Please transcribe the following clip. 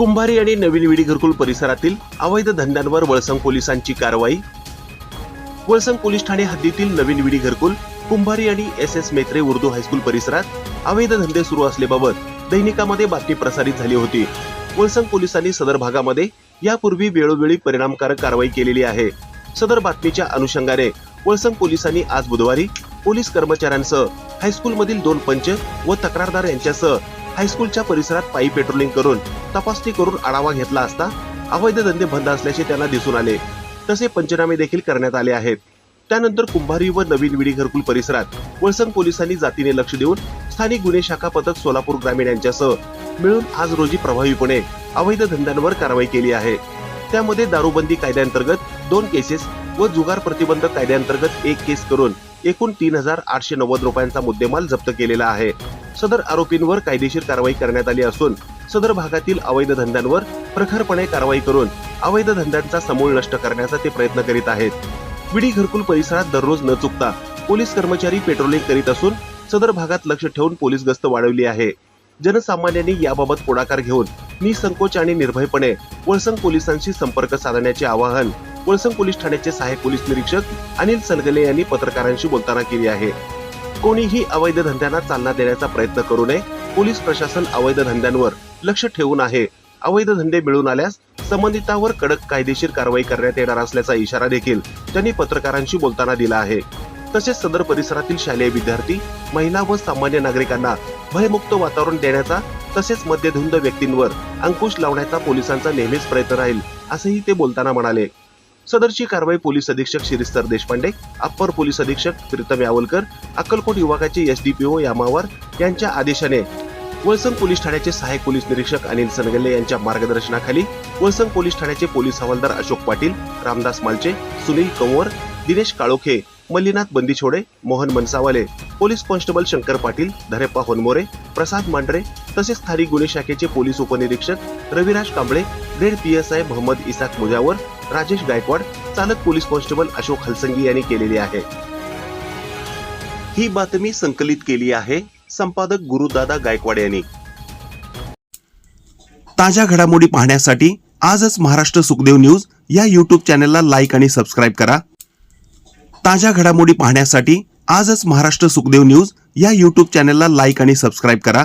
कुंभारी आणि नवीन विडी घरकुल परिसरातील अवैध धंद्यांवर वळसंग पोलिसांची कारवाई. वळसंग पोलीस ठाणे हद्दीतील नवीन विडी घरकुल कुंभारी आणि S S Metre Urdu high school परिसरात अवैध धंदे सुरू असल्याबाबत दैनिकामध्ये बातमी प्रसारित झाली होती. वळसंग पोलिसांनी सदर भागामध्ये यापूर्वी वेळोवेळी परिणामकारक कारवाई केलेली आहे. सदर बातमीच्या अनुषंगाने वळसंग पोलिसांनी आज बुधवारी पोलीस कर्मचाऱ्यांसह हायस्कूलमधील दोन पंच व तक्रारदार यांच्यासह हायस्कूलच्या परिसरात पायी पेट्रोलिंग करून तपासणी करून आढावा घेतला असता अवैध धंदे बंद असल्याचे त्यांना दिसून आले. तसे पंचनामे देखील करण्यात आले आहेत. त्यानंतर कुंभारी व नवीन विडी घरकुल परिसरात वळसंग पोलिसांनी जातीने लक्ष देऊन स्थानिक गुन्हे शाखा पथक सोलापूर ग्रामीण यांच्यासह मिळून आज रोजी प्रभावीपणे अवैध धंद्यांवर कारवाई केली आहे. त्यामध्ये दारूबंदी कायद्याअंतर्गत दोन केसेस व जुगार प्रतिबंधक कायद्याअंतर्गत एक केस करून एकूण तीन हजार आठशे नव्वद रुपयांचा मुद्देमाल जप्त केलेला आहे. सदर आरोपींवर कायदेशीर कारवाई करण्यात आली असून सदर भागातील अवैध धंद्यांवर प्रखरपणे कारवाई करून अवैध धंद्यांचा समूळ नष्ट करण्याचा ते प्रयत्न करीत आहेत. विडी घरकुल परिसरात दररोज न चुकता पोलीस कर्मचारी पेट्रोलिंग करीत असून सदर भागात लक्ष ठेवून पोलीस गस्त वाढवली आहे. जनसामान्यांनी याबाबत पुढाकार घेऊन निसंकोच आणि निर्भयपणे वळसंग पोलिसांशी संपर्क साधण्याचे आवाहन वळसंग पोलीस ठाण्याचे सहाय्यक पोलीस निरीक्षक अनिल सलगले यांनी पत्रकारांशी बोलताना केली आहे. कोणीही अवैध धंद्यांना चालना देण्याचा प्रयत्न करू नये. पोलीस प्रशासन अवैध धंद्यांवर लक्ष ठेवून आहे. अवैध धंदे मिळून आल्यास संबंधितांवर कडक कायदेशीर कारवाई करण्यात येणार असल्याचा इशारा देखील त्यांनी पत्रकारांशी बोलताना दिला आहे. तसेच सदर परिसरातील शालेय विद्यार्थी महिला व सामान्य नागरिकांना भयमुक्त वातावरण देण्याचा तसेच मद्यधुंद व्यक्तींवर अंकुश लावण्याचा पोलिसांचा नेहमीच प्रयत्न राहील असेही ते बोलताना म्हणाले. सदरची कारवाई पोलीस अधीक्षक शिरीस्तर देशपांडे अप्पर पोलीस अधीक्षक प्रीतम यावलकर अक्कलकोट विभागाचे एसडीपीओ यामावर यांच्या आदेशाने वळसंग पोलीस ठाण्याचे सहाय्यक पोलीस निरीक्षक अनिल सनगल्ले यांच्या मार्गदर्शनाखाली वळसंग पोलीस ठाण्याचे पोलीस हवालदार अशोक पाटील रामदास मालचे सुनील कंवर दिनेश काळोखे मल्लीनाथ बंदिछोडे मोहन मनसावाले पोलीस कॉन्स्टेबल शंकर पाटील धरेप्पा होनमोरे प्रसाद मांढरे तसेच स्थानिक गुन्हे शाखेचे पोलीस उपनिरीक्षक Raviraj Kamble grade P S I Mohammad Isaq Mujawar Rajesh Gaikwad चालक पोलीस कॉन्स्टेबल अशोक हलसंगी यांनी केलेली आहे. ही बातमी संकलित केली आहे संपादक गुरुदादा गायकवाड यांनी. ताज्या घडामोडी पाहण्यासाठी आजच महाराष्ट्र सुखदेव न्यूज या यूट्यूब चॅनलला लाईक आणि सबस्क्राईब करा. ताज्या घडामोडी पाहण्यासाठी आजच महाराष्ट्र सुखदेव न्यूज या युट्यूब चॅनलला लाईक आणि सबस्क्राईब करा.